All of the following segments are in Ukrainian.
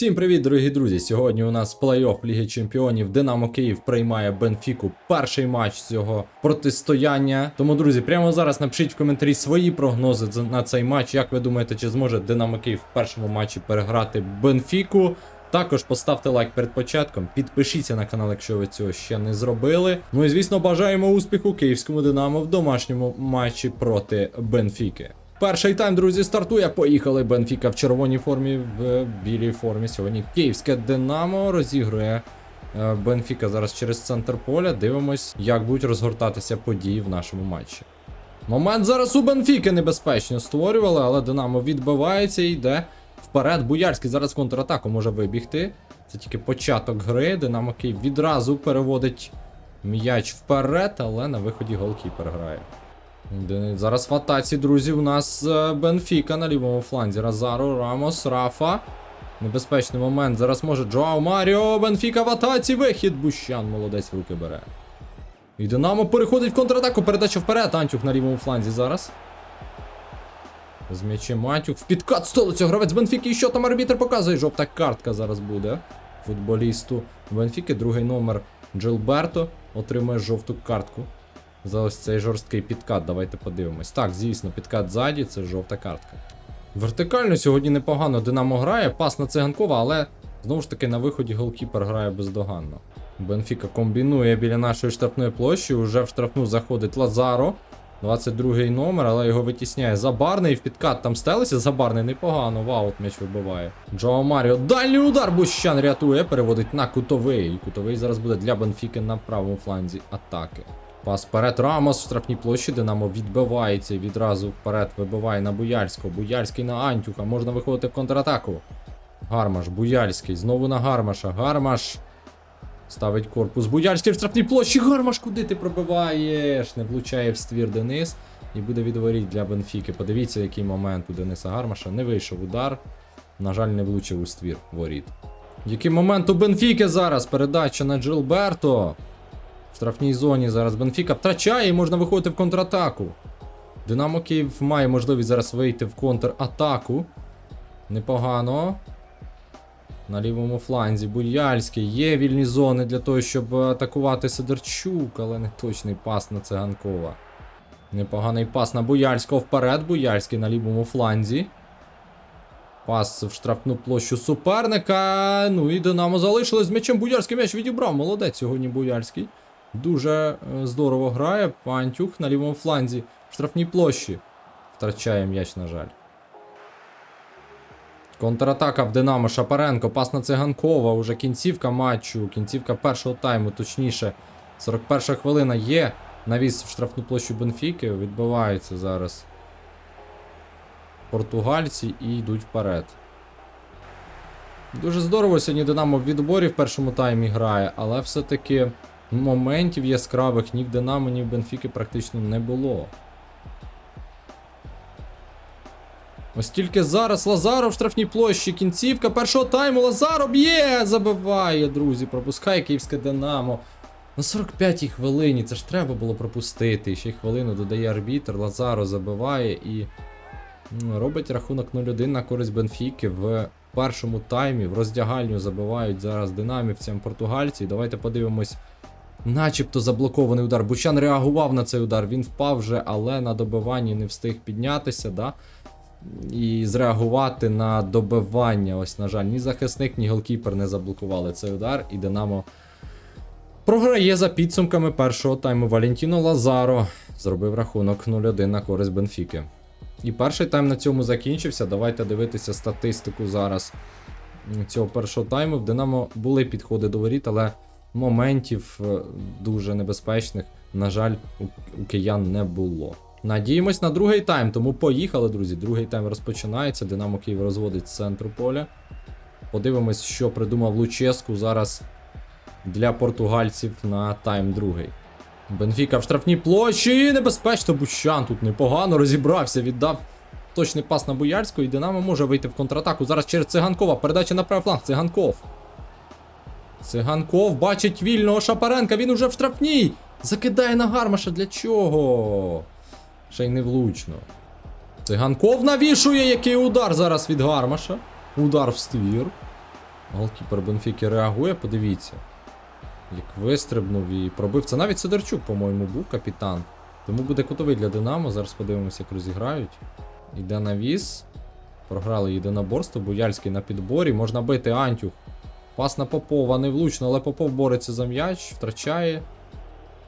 Всім привіт, дорогі друзі! Сьогодні у нас плей-офф Ліги Чемпіонів. Динамо Київ приймає Бенфіку. Перший матч цього протистояння. Тому, друзі, прямо зараз напишіть в коментарі свої прогнози на цей матч. Як ви думаєте, чи зможе Динамо Київ в першому матчі переграти Бенфіку? Також поставте лайк перед початком, підпишіться на канал, якщо ви цього ще не зробили. Ну і звісно, бажаємо успіху київському Динамо в домашньому матчі проти Бенфіки. Перший тайм, друзі, стартує. Поїхали. Бенфіка в червоній формі, в білій формі. Сьогодні київське Динамо розігрує е, Бенфіка зараз через центр поля. Дивимось, як будуть розгортатися події в нашому матчі. Момент зараз у Бенфіки небезпечно створювали, але Динамо відбивається і йде вперед. Буярський зараз контратаку може вибігти. Це тільки початок гри. Динамо Київ відразу переводить м'яч вперед, але на виході голкіпер грає. Зараз в атаці, друзі, у нас е, Бенфіка на лівому фланзі. Разаро, Рамос, Рафа. Небезпечний момент. Зараз може Джоау Маріо. Бенфіка в атаці. Вихід. Бущан молодець руки бере. І Динамо переходить в контратаку. Передача вперед. Антюх на лівому фланзі зараз. З м'ячем Матюк. В підкат столицю гравець Бенфіки. І що там арбітр показує? Жовта картка зараз буде. Футболісту Бенфіки. Другий номер Джилберто отримує жовту картку. За ось цей жорсткий підкат. Давайте подивимось. Так, звісно, підкат ззаді це жовта картка. Вертикально сьогодні непогано Динамо грає, пас на циганкова, але знову ж таки на виході голкіпер грає бездоганно. Бенфіка комбінує біля нашої штрафної площі. Уже в штрафну заходить Лазаро. 22-й номер, але його витісняє Забарний. В підкат там стелиться. Забарний непогано. Ваут м'яч вибиває. Джоа Маріо. Дальній удар Бущан рятує. Переводить на кутовий. Кутовий зараз буде для Бенфіки на правому фланзі атаки. Пас вперед. Рамос в штрафній площі. Динамо відбивається відразу вперед вибиває на Буяльського. Буяльський на Антюха. Можна виходити в контратаку. Гармаш, Буяльський. Знову на Гармаша. Гармаш. Ставить корпус. Буяльський в штрафній площі. Гармаш, куди ти пробиваєш? Не влучає в ствір Денис. І буде відворіть для Бенфіки. Подивіться, який момент у Дениса Гармаша. Не вийшов удар. На жаль, не влучив у ствір воріт. Який момент у Бенфіки зараз? Передача на Джилберто. В штрафній зоні зараз Бенфіка втрачає і можна виходити в контратаку. Динамо Київ має можливість зараз вийти в контратаку. Непогано. На лівому фланзі Буяльський. Є вільні зони для того, щоб атакувати Сидорчук, але не точний пас на циганкова. Непоганий пас на Буяльського вперед. Буяльський на лівому фланзі. Пас в штрафну площу суперника. Ну і Динамо залишилось з м'ячем. Буяльський м'яч відібрав. Молодець сьогодні Буяльський. Дуже е, здорово грає. Пантюх на лівому фланзі. В штрафній площі. Втрачає м'яч, на жаль. Контратака в Динамо Шапаренко, пас на циганкова, уже кінцівка матчу, кінцівка першого тайму, точніше. 41 хвилина є. Навіс в штрафну площу Бенфіки. Відбиваються зараз португальці і йдуть вперед. Дуже здорово сьогодні Динамо в відборі в першому таймі грає, але все-таки моментів яскравих ні в Динамо, ні в Бенфіки практично не було. Ось тільки зараз Лазаро в штрафній площі. Кінцівка першого тайму. Лазаро б'є! Забиває, друзі. Пропускає київське Динамо. На 45-й хвилині. Це ж треба було пропустити. Ще й хвилину додає арбітр. Лазаро забиває і ну, робить рахунок 0-1 на користь Бенфіки в першому таймі. В роздягальню забивають зараз динамівцям португальці. Давайте подивимось. Начебто заблокований удар. Бучан реагував на цей удар. Він впав вже, але на добиванні не встиг піднятися. Да? і зреагувати на добивання. Ось, на жаль, ні захисник, ні голкіпер не заблокували цей удар. І Динамо програє за підсумками першого тайму. Валентіно Лазаро зробив рахунок 0-1 на користь Бенфіки. І перший тайм на цьому закінчився. Давайте дивитися статистику зараз цього першого тайму. В Динамо були підходи до воріт, але моментів е, дуже небезпечних, на жаль, у, киян не було. Надіємось на другий тайм, тому поїхали, друзі. Другий тайм розпочинається. Динамо Київ розводить з центру поля. Подивимось, що придумав Луческу зараз для португальців на тайм другий. Бенфіка в штрафній площі. Небезпечно Бущан тут непогано розібрався, віддав точний пас на Буяльського, і Динамо може вийти в контратаку. Зараз через Циганкова. Передача на правий фланг. Циганков. Циганков бачить вільного Шапаренка. Він уже в штрафній. Закидає на гармаша. Для чого? Ще й невлучно. Циганков навішує, який удар зараз від гармаша. Удар в ствір. Голкіпер Бенфіки реагує, подивіться. Як вистрибнув і пробив. Це навіть Сидорчук, по-моєму, був капітан. Тому буде кутовий для Динамо. Зараз подивимося, як розіграють. Іде навіс. Програли єдиноборство. Буяльський на підборі. Можна бити Антюх. Пас на Попова невлучно, але Попов бореться за м'яч, втрачає.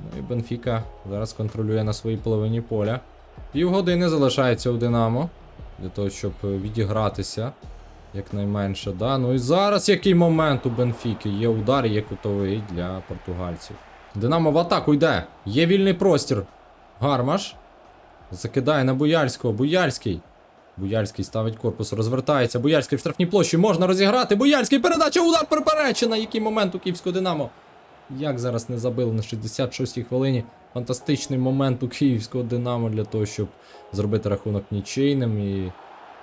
Ну і Бенфіка зараз контролює на своїй половині поля. Півгодини залишається у Динамо. Для того, щоб відігратися. Якнайменше, да. Ну і зараз який момент у Бенфіки. Є удар, є кутовий для португальців. Динамо в атаку йде. Є вільний простір. Гармаш. Закидає на Буяльського. Буяльський. Буяльський ставить корпус, розвертається. Буяльський в штрафній площі можна розіграти. Буяльський передача, удар переперечена. Який момент у київського Динамо? Як зараз не забили на 66-й хвилині. Фантастичний момент у київського Динамо для того, щоб зробити рахунок нічийним. І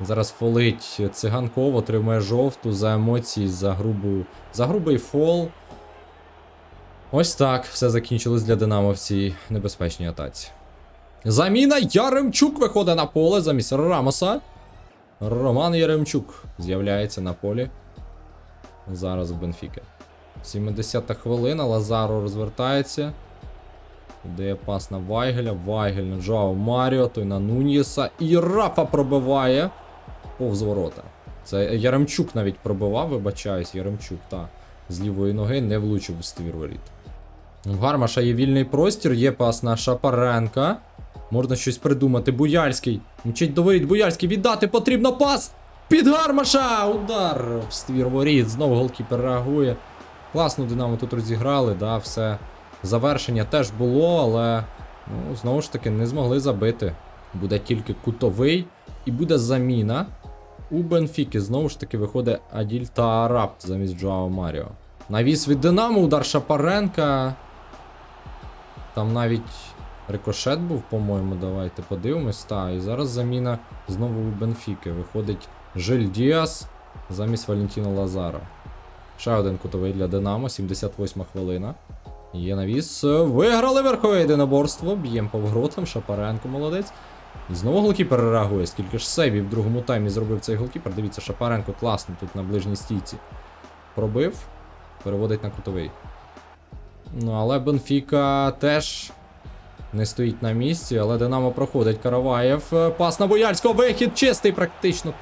зараз фолить циганков, отримує жовту за емоції, за грубу, за грубий фол. Ось так все закінчилось для Динамо в цій небезпечній атаці. Заміна Яремчук виходить на поле замість Рамоса. Роман Яремчук з'являється на полі. Зараз в Бенфіки. 70-та хвилина. Лазаро розвертається. Дає пас на Вайгеля. Вайгель на Джоао Маріо, той на Нуньєса. І Рафа пробиває повз ворота. Це Яремчук навіть пробивав, вибачаюсь, Яремчук, так. З лівої ноги не влучив у ствір воріт. В Гармаша є вільний простір, є пас на Шапаренка. Можна щось придумати. Буяльський. Мчить до Буяльський віддати потрібно пас! Під Гармаша! Удар в ствір воріт. Знову голкіпер реагує. Класно Динамо тут розіграли, да, все. Завершення теж було, але ну, знову ж таки не змогли забити. Буде тільки кутовий і буде заміна. У Бенфіки знову ж таки виходить Аділь Таараб замість Джоао Маріо. Навіс від Динамо, удар Шапаренка. Там навіть рикошет був, по-моєму, давайте подивимось. Та, і зараз заміна знову у Бенфіки. Виходить Жиль Діас замість Валентіно Лазаро. Ще один кутовий для Динамо, 78 хвилина. Є навіс. Виграли верхове єдиноборство. Б'єм по вгротам. Шапаренко молодець. І знову голкіпер реагує. Скільки ж сейвів в другому таймі зробив цей голкіпер. Дивіться, Шапаренко класно тут на ближній стійці. Пробив, переводить на кутовий. Ну, але Бенфіка теж не стоїть на місці, але Динамо проходить Караваєв. Е, Пас на Буяльського, вихід чистий практично.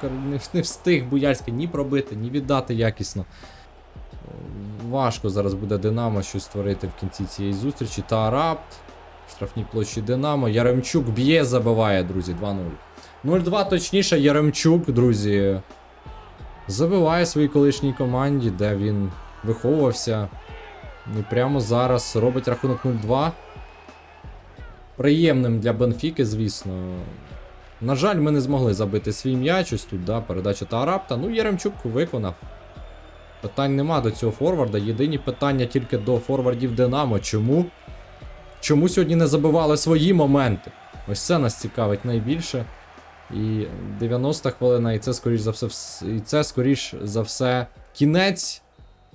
Не, встиг Буяльський ні пробити, ні віддати якісно. Важко зараз буде Динамо щось створити в кінці цієї зустрічі. Та рапт. В штрафній площі Динамо. Яремчук б'є, забиває, друзі, 2-0. 0-2 точніше, Яремчук, друзі. Забиває своїй колишній команді, де він виховувався. І прямо зараз робить рахунок 0-2. Приємним для Бенфіки, звісно. На жаль, ми не змогли забити свій м'яч. Ось тут, да, передача та Арапта. Ну, Яремчук виконав. Питань нема до цього форварда. Єдині питання тільки до форвардів Динамо. Чому? Чому сьогодні не забивали свої моменти? Ось це нас цікавить найбільше. І 90 хвилина, і це скоріш за все, і це скоріш за все кінець.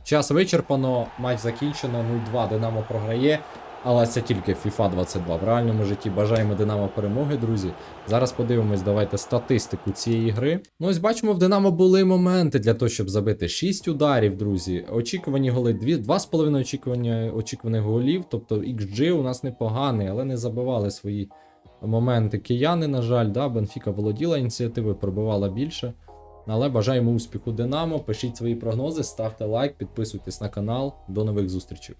Час вичерпано, матч закінчено, 0-2 Динамо програє. Але це тільки FIFA 22. В реальному житті бажаємо Динамо перемоги, друзі. Зараз подивимось, давайте статистику цієї гри. Ну ось бачимо, в Динамо були моменти для того, щоб забити 6 ударів, друзі. Очікувані голи 2, 2,5 очікування очікуваних голів. Тобто XG у нас непоганий, але не забивали свої моменти кияни, на жаль, да, Бенфіка володіла ініціативою, пробивала більше. Але бажаємо успіху Динамо. Пишіть свої прогнози, ставте лайк, підписуйтесь на канал. До нових зустрічей.